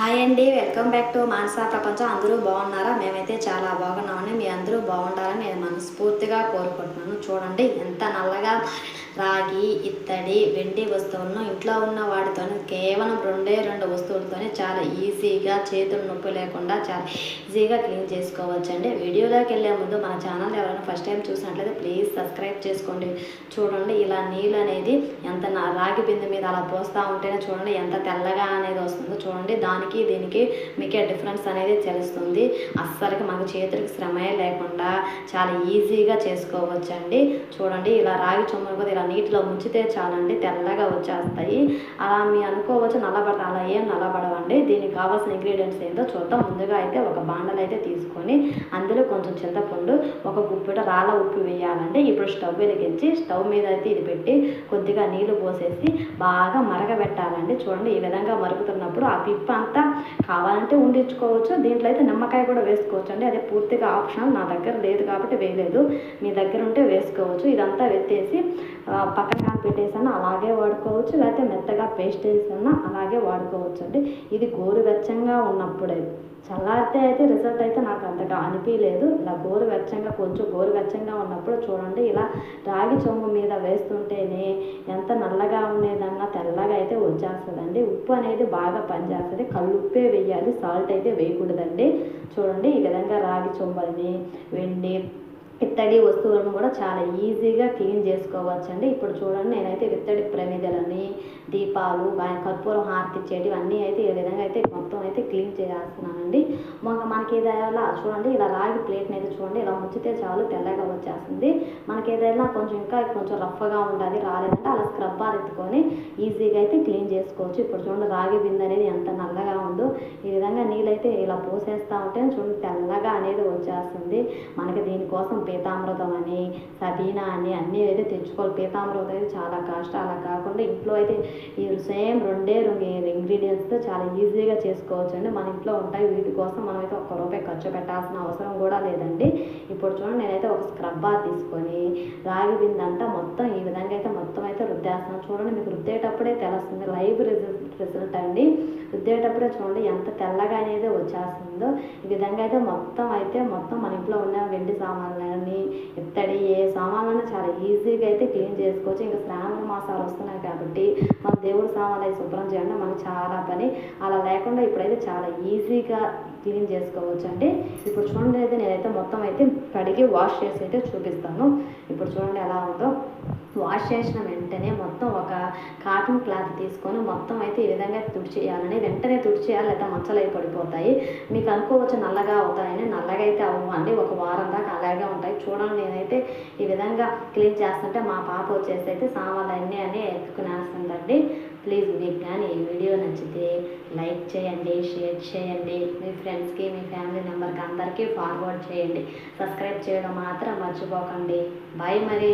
Hi అండి welcome back to Manasa ప్రపంచం. అందరూ బాగున్నారా? మేమైతే చాలా బాగున్నామని మీ అందరూ బాగుండాలని నేను మనస్ఫూర్తిగా కోరుకుంటున్నాను. చూడండి ఎంత నల్లగా రాగి ఇత్తడి వెండి వస్తువులను ఇంట్లో ఉన్న వాటితోనే కేవలం రెండే రెండు వస్తువులతోనే చాలా ఈజీగా చేతులు నొప్పి లేకుండా చాలా ఈజీగా క్లీన్ చేసుకోవచ్చండి. వీడియోలోకి వెళ్ళే ముందు మన ఛానల్ ఎవరైనా ఫస్ట్ టైం చూసినట్లయితే ప్లీజ్ సబ్స్క్రైబ్ చేసుకోండి. చూడండి ఇలా నీళ్ళు అనేది ఎంత రాగి బిందె మీద అలా పోస్తూ ఉంటేనే చూడండి ఎంత తెల్లగా అనేది వస్తుందో. చూడండి దానికి దీనికి మీకే డిఫరెన్స్ అనేది తెలుస్తుంది. అస్సలకి మన చేతులకి శ్రమే లేకుండా చాలా ఈజీగా చేసుకోవచ్చండి. చూడండి ఇలా రాగి చొమ్ములు కూడా ఇలా నీటిలో ముంచితే చాలండి తెల్లగా వచ్చేస్తాయి. అలా మీ అనుకోవచ్చు నల్లబడతా అలా ఏం నల్లబడవండి. దీనికి కావాల్సిన ఇంగ్రీడియంట్స్ ఏంటో చూద్దాం. ముందుగా అయితే ఒక బాండలు అయితే తీసుకొని అందులో కొంచెం చింతపండు ఒక గుప్పిట రాళ్ళ ఉప్పు వేయాలండి. ఇప్పుడు స్టవ్ వెలిగించి స్టవ్ మీద అయితే ఇది పెట్టి కొద్దిగా నీళ్ళు పోసేసి బాగా మరగబెట్టాలండి. చూడండి ఈ విధంగా మరుగుతున్నప్పుడు ఆ పిప్ప అంతా కావాలంటే ఉండించుకోవచ్చు. దీంట్లో అయితే నిమ్మకాయ కూడా వేసుకోవచ్చు అండి అదే పూర్తిగా ఆప్షనల్ నా దగ్గర లేదు కాబట్టి వేయలేదు. మీ దగ్గర ఉంటే వేసుకోవచ్చు. ఇదంతా వెత్తేసి పక్కన కానీ అలాగే వాడుకోవచ్చు లేకపోతే మెత్తగా పేస్ట్ వేసన్నా అలాగే వాడుకోవచ్చు అండి. ఇది గోరువెచ్చంగా ఉన్నప్పుడే. చల్లారితే అయితే రిజల్ట్ అయితే నాకు అంతగా అనిపించలేదు ఇలా గోరువెచ్చంగా కొంచెం గోరువెచ్చంగా ఉన్నప్పుడు చూడండి ఇలా రాగి చొమ్ము మీద వేస్తుంటేనే ఎంత నల్లగా ఉండేదన్నా తెల్లగా అయితే వచ్చేస్తుందండి. ఉప్పు అనేది బాగా పనిచేస్తుంది. కళ్ళుప్పే వేయాలి సాల్ట్ అయితే వేయకూడదండి. చూడండి ఈ విధంగా రాగి చొమ్మల్ని వెండి ఇత్తడి వస్తువులను కూడా చాలా ఈజీగా క్లీన్ చేసుకోవచ్చండి. ఇప్పుడు చూడండి నేనైతే ఇత్తడి ప్రమిదలని దీపాలు కర్పూరం హారతి ఇచ్చేటివి అన్నీ అయితే ఈ విధంగా అయితే మొత్తం అయితే క్లీన్ చేస్తున్నానండి మొన్న మనకి ఏదైనా చూడండి ఇలా రాగి ప్లేట్ని అయితే చూడండి ఇలా ముంచితే చాలు తెల్లగా వచ్చేస్తుంది. మనకి ఏదైనా కొంచెం ఇంకా కొంచెం రఫ్గా ఉండాలి రాలేదంటే అలా స్క్రబ్ ఎత్తుకొని ఈజీగా అయితే క్లీన్ చేసుకోవచ్చు. ఇప్పుడు చూడండి రాగి బిందె అనేది ఎంత నల్లగా ఉందో. ఈ విధంగా నీళ్ళైతే ఇలా పోసేస్తూ ఉంటే చూడండి తెల్లగా అనేది వచ్చేస్తుంది. మనకి దీనికోసం పీతామృతం అని సబీనా అని అన్నీ అయితే తెచ్చుకోవాలి. పీతామృతం అయితే చాలా కాస్ట్. అలా కాకుండా ఇంట్లో అయితే ఈ సేమ్ రెండే రెండు ఇంగ్రీడియంట్స్తో చాలా ఈజీగా చేసుకోవచ్చు అండి మన ఇంట్లో ఉంటాయి. వీటి కోసం మనం అయితే ఒక్క రూపాయి ఖర్చు పెట్టాల్సిన అవసరం కూడా లేదండి. ఇప్పుడు చూడండి నేనైతే ఒక స్క్రబ్బా తీసుకొని రాగి బిందంతా మొత్తం ఈ విధంగా అయితే మొత్తం అయితే రుద్దేస్తున్నాను. చూడండి మీకు రుద్దేటప్పుడే తెలుస్తుంది. లైవ్ రిజల్ట్ రిజల్ట్ అండి. రుద్దేటప్పుడే చూడండి ఎంత తెల్లగా అనేది వచ్చేస్తుందో. ఈ విధంగా అయితే మొత్తం అయితే మొత్తం మన ఇంట్లో ఉన్న వెండి సామాన్లు కానీ ఇత్తడి ఏ సామాన్లను చాలా ఈజీగా అయితే క్లీన్ చేసుకోవచ్చు. ఇంకా శ్రావణ మాసాలు వస్తున్నాయి కాబట్టి మన దేవుడి సామాన్లు శుభ్రం చేయడం. మనకు చాలా పని. అలా లేకుండా ఇప్పుడైతే చాలా ఈజీగా క్లీన్ చేసుకోవచ్చు. అండి ఇప్పుడు చూడండి అయితే నేనైతే మొత్తం అయితే కడిగి వాష్ చేసి అయితే చూపిస్తాను. ఇప్పుడు చూడండి ఎలా ఉందో. వాష్ చేసిన వెంటనే మొత్తం ఒక కాటన్ క్లాత్ తీసుకొని మొత్తం అయితే ఈ విధంగా తుడిచేయాలని వెంటనే తుడిచేయాలి లేదా మచ్చలు అయి పడిపోతాయి. మీకు అనుకోవచ్చు నల్లగా అవుతాయని నల్లగా అయితే అవ్వండి. ఒక వారం దాకా అలాగే ఉంటాయి చూడండి నేనైతే ఈ విధంగా క్లీన్ చేస్తుంటే మా పాప వచ్చేసి అయితే సామాన్లు అన్నీ అని ఎత్తుకునేస్తుందండి. ప్లీజ్ మీకు కానీ ఈ వీడియో నచ్చితే లైక్ చేయండి షేర్ చేయండి. మీ ఫ్రెండ్స్కి మీ ఫ్యామిలీ మెంబర్కి అందరికీ ఫార్వర్డ్ చేయండి. సబ్స్క్రైబ్ చేయడం మాత్రం మర్చిపోకండి. బాయ్ మరి.